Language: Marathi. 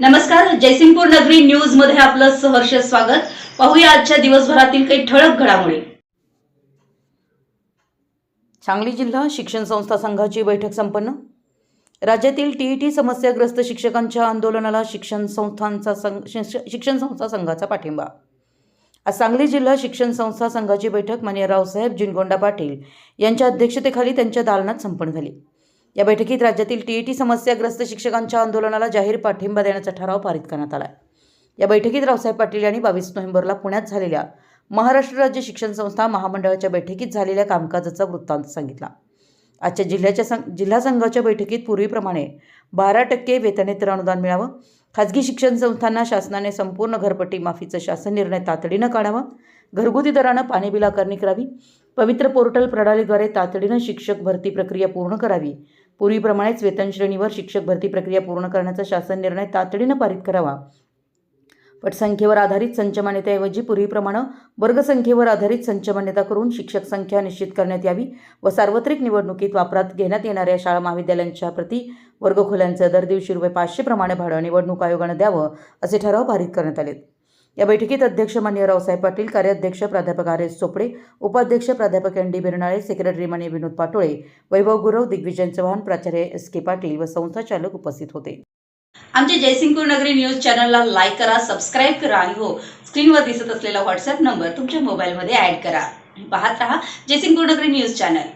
नमस्कार जयसिंगपूर नगरी न्यूजमध्ये आपलं सहर्ष स्वागत. पाहूया आजच्या दिवसभरातील काही ठळक घडामोडी. सांगली जिल्हा शिक्षण संस्था संघाची बैठक संपन्न. राज्यातील टीईटी समस्याग्रस्त शिक्षकांच्या आंदोलनाला शिक्षण संस्थांचा संघ शिक्षण संस्था संघाचा पाठिंबा. आज सांगली जिल्हा शिक्षण संस्था संघाची बैठक मान्य रावसाहेब जिनगोंडा पाटील यांच्या अध्यक्षतेखाली त्यांच्या दालनात संपन्न झाली. या बैठकीत राज्यातील टीईटी समस्याग्रस्त शिक्षकांच्या आंदोलनाला जाहीर पाठिंबा देण्याचा ठराव पारित करण्यात आला या बैठकीत रावसाहेब पाटील यांनी बावीस नोव्हेंबरला पुण्यात झालेल्या महाराष्ट्र राज्य शिक्षण संस्था महामंडळाच्या बैठकीत झालेल्या कामकाजाचा वृत्तांत सांगितला. आजच्या जिल्ह्याच्या सं जिल्हा संघाच्या बैठकीत पूर्वीप्रमाणे बारा टक्के वेतनेतर अनुदान मिळावं खाजगी शिक्षण संस्थांना शासनाने संपूर्ण घरपट्टी माफीचा शासन निर्णय तातडीनं काढावा घरगुती दरानं पाणी बिल आकारणी करावी पवित्र पोर्टल प्रणालीद्वारे तातडीनं शिक्षक भरती प्रक्रिया पूर्ण करावी पूर्वीप्रमाणेच वेतनश्रेणीवर शिक्षक भरती प्रक्रिया पूर्ण करण्याचा शासन निर्णय तातडीनं पारित करावा. पटसंख्येवर आधारित संच मान्यतेऐवजी पूर्वीप्रमाणे वर्गसंख्येवर आधारित संच मान्यता करून शिक्षक संख्या निश्चित करण्यात यावी व सार्वत्रिक निवडणुकीत वापरात घेण्यात येणाऱ्या शाळा महाविद्यालयांच्या प्रति वर्गखोल्यांचं दर दिवशी रुपये पाचशे प्रमाणे भाडं निवडणूक आयोगानं द्यावं असे ठराव पारित करण्यात आले या बैठकीत अध्यक्ष मान्य रावसाहेब पाटील कार्याध्यक्ष प्राध्यापक आर एस चोपडे उपाध्यक्ष प्राध्यापक एन डी बिरणाळे सेक्रेटरी मान्य विनोद पाटोळे वैभव गुरव दिग्विजय चव्हाण प्राचार्य एस के पाटील व संस्थाचालक उपस्थित होते. आमच्या जयसिंगपूर नगरी न्यूज चॅनलला लाईक करा सबस्क्राईब करा आणि हो स्क्रीनवर दिसत असलेला व्हॉट्सअप नंबर तुमच्या मोबाईलमध्ये ऍड करा. पाहत रहा जयसिंगपूर नगरी न्यूज चॅनल.